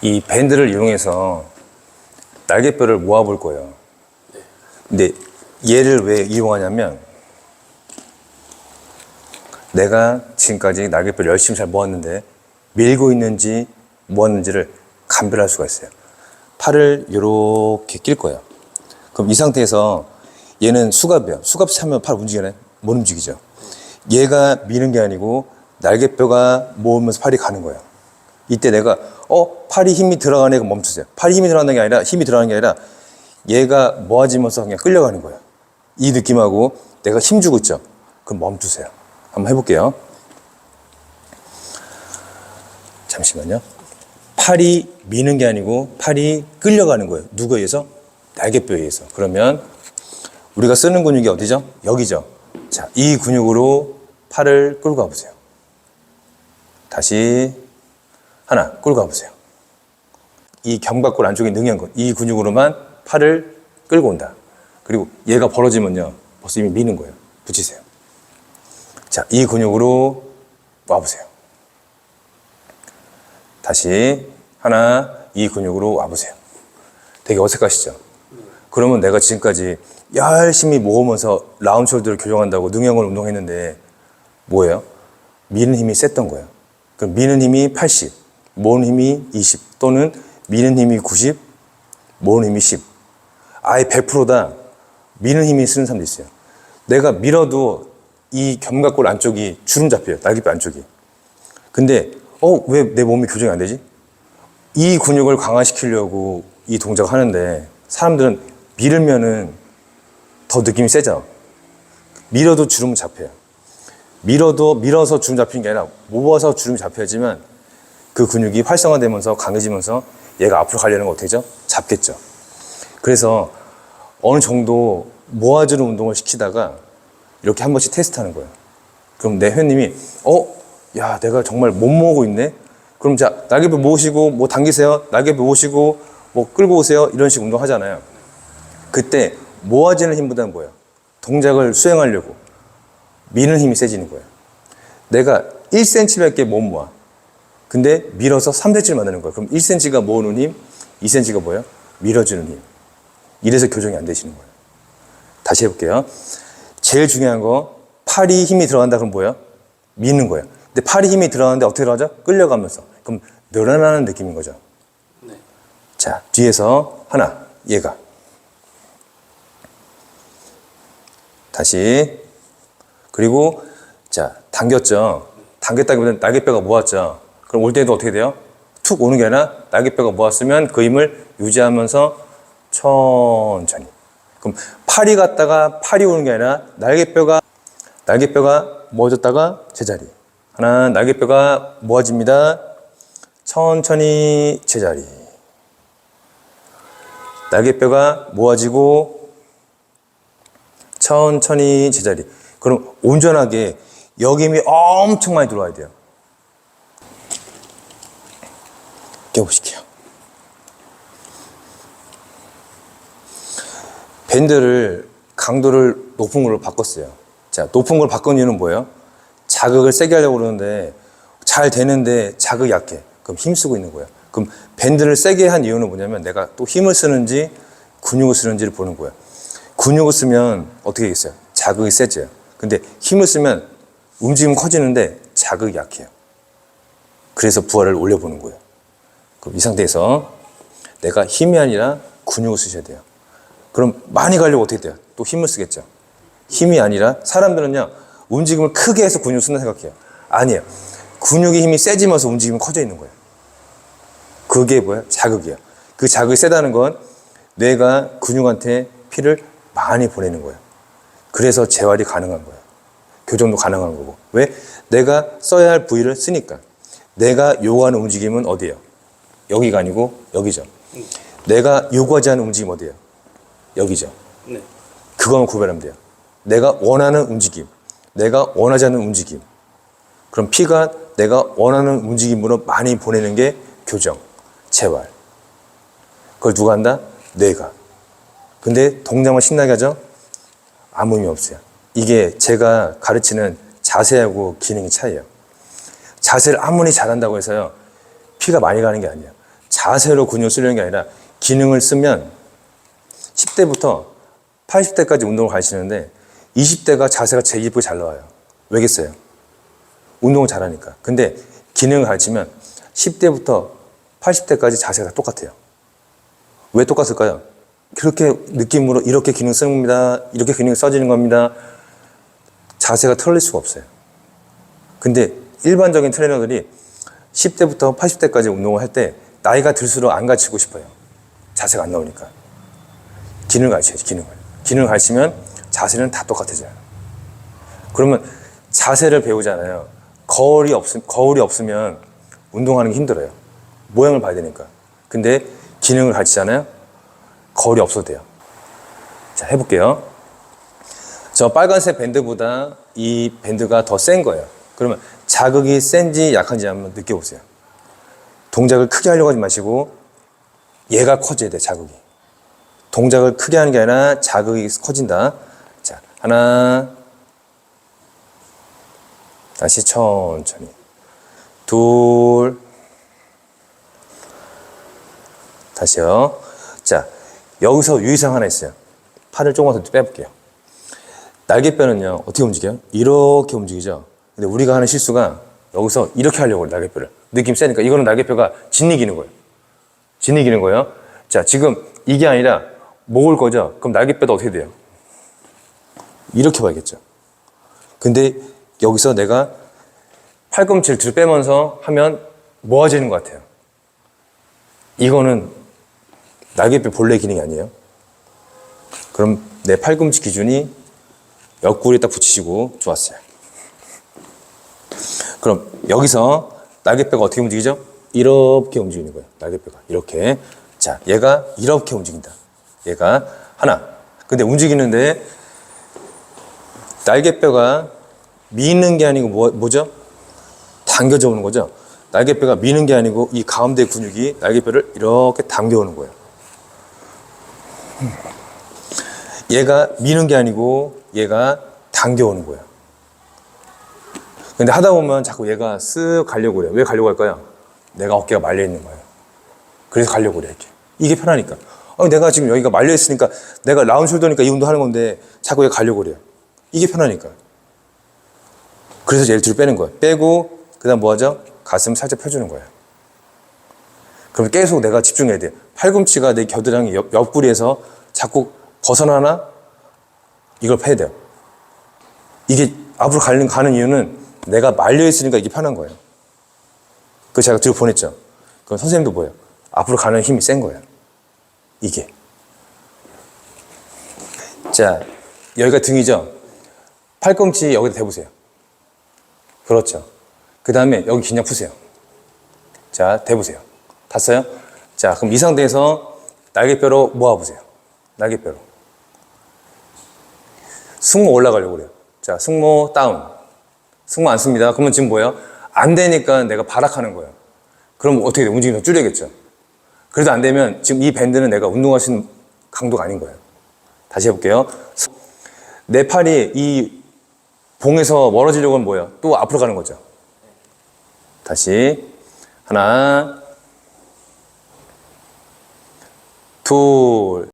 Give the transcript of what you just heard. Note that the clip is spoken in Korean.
이 밴드를 이용해서 날개뼈를 모아볼 거예요. 근데 얘를 왜 이용하냐면 내가 지금까지 날개뼈를 열심히 잘 모았는데 밀고 있는지 모았는지를 감별할 수가 있어요. 팔을 이렇게 낄 거예요. 그럼 이 상태에서 얘는 수갑이에요. 수갑 차면 팔 움직이나요? 못 움직이죠. 얘가 미는 게 아니고 날개뼈가 모으면서 팔이 가는 거예요. 이때 내가 어 팔이 힘이 들어가네 그럼 멈추세요. 팔이 힘이 들어가는 게 아니라 힘이 들어가는 게 아니라 얘가 모아지면서 그냥 끌려가는 거예요. 이 느낌하고 내가 힘 주고 있죠. 그럼 멈추세요. 한번 해볼게요. 잠시만요. 팔이 미는 게 아니고 팔이 끌려가는 거예요. 누구에 의해서? 날개뼈에 의해서. 그러면 우리가 쓰는 근육이 어디죠? 여기죠. 자, 이 근육으로 팔을 끌고 가보세요. 다시 하나 끌고 가보세요. 이 견갑골 안쪽에 능형근 이 근육으로만 팔을 끌고 온다. 그리고 얘가 벌어지면요. 벌써 이미 미는 거예요. 붙이세요. 자, 이 근육으로 와보세요. 다시 하나 이 근육으로 와보세요. 되게 어색하시죠? 그러면 내가 지금까지 열심히 모으면서 라운드 숄더를 교정한다고 능형을 운동했는데 뭐예요? 미는 힘이 셌던 거예요. 그럼 미는 힘이 80, 모으는 힘이 20 또는 미는 힘이 90, 모으는 힘이 10. 아예 100%다 미는 힘이 쓰는 사람도 있어요. 내가 밀어도 이 견갑골 안쪽이 주름 잡혀요. 날개뼈 안쪽이. 근데 어 왜 내 몸이 교정이 안 되지? 이 근육을 강화시키려고 이 동작을 하는데 사람들은 밀으면은 더 느낌이 세죠. 밀어도 주름 잡혀요. 밀어도 밀어서 주름 잡히는 게 아니라 모아서 주름이 잡혀야지만 그 근육이 활성화되면서 강해지면서 얘가 앞으로 가려는 거 어떻게 죠 잡겠죠. 그래서 어느 정도 모아주는 운동을 시키다가 이렇게 한 번씩 테스트하는 거예요. 그럼 내 회원님이 어, 야, 내가 정말 못 모으고 있네. 그럼 자 날개뼈 모으시고 뭐 당기세요. 날개뼈 모으시고 뭐 끌고 오세요. 이런 식 운동 하잖아요. 그때 모아지는 힘보다는 뭐예요? 동작을 수행하려고 미는 힘이 세지는 거예요. 내가 1cm밖에 못 모아. 근데 밀어서 3cm를 만드는 거예요. 그럼 1cm가 모으는 힘, 2cm가 뭐예요? 밀어주는 힘. 이래서 교정이 안 되시는 거예요. 다시 해볼게요. 제일 중요한 거 팔이 힘이 들어간다 그럼 뭐예요? 미는 거예요. 근데 팔이 힘이 들어가는데 어떻게 들어가죠? 끌려가면서. 그럼 늘어나는 느낌인 거죠. 자, 뒤에서 하나, 얘가. 다시. 그리고 자, 당겼죠. 당겼다기보다는 날개뼈가 모았죠. 그럼 올 때도 어떻게 돼요? 툭 오는 게 아니라 날개뼈가 모았으면 그 힘을 유지하면서 천천히. 그럼 팔이 갔다가 팔이 오는 게 아니라 날개뼈가 날개뼈가 모아졌다가 제자리. 하나 날개뼈가 모아집니다. 천천히 제자리. 날개뼈가 모아지고 천천히 제자리. 그럼 온전하게 여기 힘이 엄청 많이 들어와야 돼요. 껴보실게요. 밴드를 강도를 높은 걸로 바꿨어요. 자, 높은 걸 바꾼 이유는 뭐예요? 자극을 세게 하려고 그러는데 잘 되는데 자극이 약해. 그럼 힘쓰고 있는 거예요. 그럼 밴드를 세게 한 이유는 뭐냐면 내가 또 힘을 쓰는지 근육을 쓰는지를 보는 거예요. 근육을 쓰면 어떻게 되겠어요? 자극이 세져요. 근데 힘을 쓰면 움직임 커지는데 자극이 약해요. 그래서 부하를 올려보는 거예요. 그럼 이 상태에서 내가 힘이 아니라 근육을 쓰셔야 돼요. 그럼 많이 가려고 어떻게 돼요? 또 힘을 쓰겠죠. 힘이 아니라 사람들은요 움직임을 크게 해서 근육을 쓴다 생각해요. 아니에요. 근육의 힘이 세지면서 움직임이 커져 있는 거예요. 그게 뭐야? 자극이에요. 그 자극이 세다는 건 뇌가 근육한테 피를 많이 보내는 거예요. 그래서 재활이 가능한 거예요. 교정도 가능한 거고. 왜? 내가 써야 할 부위를 쓰니까. 내가 요구하는 움직임은 어디예요? 여기가 아니고 여기죠. 내가 요구하지 않는 움직임 어디예요? 여기죠. 네. 그거만 구별하면 돼요. 내가 원하는 움직임, 내가 원하지 않는 움직임. 그럼 피가 내가 원하는 움직임으로 많이 보내는 게 교정, 재활. 그걸 누가 한다? 뇌가. 근데 동작만 신나게 하죠? 아무 의미 없어요. 이게 제가 가르치는 자세하고 기능의 차이예요. 자세를 아무리 잘한다고 해서요. 피가 많이 가는 게 아니에요. 자세로 근육을 쓰려는 게 아니라 기능을 쓰면 10대부터 80대까지 운동을 가르치는데 20대가 자세가 제일 예쁘게 잘 나와요. 왜겠어요? 운동을 잘하니까. 근데 기능을 가르치면 10대부터 80대까지 자세가 다 똑같아요. 왜 똑같을까요? 그렇게 느낌으로 이렇게 기능 쓰는 겁니다. 이렇게 기능 써지는 겁니다. 자세가 틀릴 수가 없어요. 근데 일반적인 트레이너들이 10대부터 80대까지 운동을 할때 나이가 들수록 안 가르치고 싶어요. 자세가 안 나오니까. 기능을 가르쳐야지, 기능을. 기능을 가르치면 자세는 다 똑같아져요. 그러면 자세를 배우잖아요. 거울이 없, 거울이 없으면 운동하는 게 힘들어요. 모양을 봐야 되니까. 근데 기능을 가르치잖아요. 거울이 없어도 돼요. 자, 해볼게요. 저 빨간색 밴드보다 이 밴드가 더 센 거예요. 그러면 자극이 센지 약한지 한번 느껴보세요. 동작을 크게 하려고 하지 마시고 얘가 커져야 돼, 자극이. 동작을 크게 하는 게 아니라 자극이 커진다. 자, 하나. 다시 천천히. 둘. 다시요. 자, 여기서 유의사항 하나 있어요. 팔을 조금만 더 빼볼게요. 날개뼈는요, 어떻게 움직여요? 이렇게 움직이죠? 근데 우리가 하는 실수가 여기서 이렇게 하려고 날개뼈를. 느낌 세니까. 이거는 날개뼈가 짓이기는 거예요. 짓이기는 거예요. 자, 지금 이게 아니라 목을 거죠? 그럼 날개뼈도 어떻게 돼요? 이렇게 봐야겠죠. 근데 여기서 내가 팔꿈치를 뒤로 빼면서 하면 모아지는 것 같아요. 이거는 날개뼈 본래 기능이 아니에요. 그럼 내 팔꿈치 기준이 옆구리에 딱 붙이시고 좋았어요. 그럼 여기서 날개뼈가 어떻게 움직이죠? 이렇게 움직이는 거예요. 날개뼈가 이렇게. 자, 얘가 이렇게 움직인다. 얘가 하나. 근데 움직이는데 날개뼈가 미는 게 아니고 뭐, 뭐죠? 당겨져 오는 거죠. 날개뼈가 미는 게 아니고 이 가운데 근육이 날개뼈를 이렇게 당겨오는 거예요. 얘가 미는 게 아니고 얘가 당겨오는 거예요. 근데 하다 보면 자꾸 얘가 쓱 가려고 그래요. 왜 가려고 할까요? 내가 어깨가 말려 있는 거예요. 그래서 가려고 그래, 이렇게. 이게 편하니까. 어, 내가 지금 여기가 말려 있으니까 내가 라운드 숄더니까 이 운동 하는 건데 자꾸 얘가 가려고 그래요. 이게 편하니까. 그래서 얘를 뒤로 빼는 거예요. 빼고, 그 다음 뭐 하죠? 가슴 살짝 펴주는 거예요. 그럼 계속 내가 집중해야 돼요. 팔꿈치가 내 겨드랑이 옆, 옆구리에서 자꾸 벗어나나? 이걸 패야 돼요. 이게 앞으로 가는, 가는 이유는 내가 말려있으니까 이게 편한 거예요. 그 제가 뒤로 보냈죠. 그럼 선생님도 뭐예요? 앞으로 가는 힘이 센 거예요. 이게. 자, 여기가 등이죠? 팔꿈치 여기다 대보세요. 그렇죠. 그 다음에 여기 긴장 푸세요. 자, 대보세요. 탔어요? 자, 그럼 이 상태에서 날개뼈로 모아보세요. 날개뼈로. 승모 올라가려고 그래요. 자, 승모 다운. 승모 안 씁니다. 그러면 지금 뭐예요? 안 되니까 내가 발악하는 거예요. 그럼 어떻게 돼? 움직임이 더 줄여야겠죠. 그래도 안 되면 지금 이 밴드는 내가 운동할 수 있는 강도가 아닌 거예요. 다시 해볼게요. 내 팔이 이 봉에서 멀어지려고 하면 뭐예요? 또 앞으로 가는 거죠. 다시. 하나, 둘,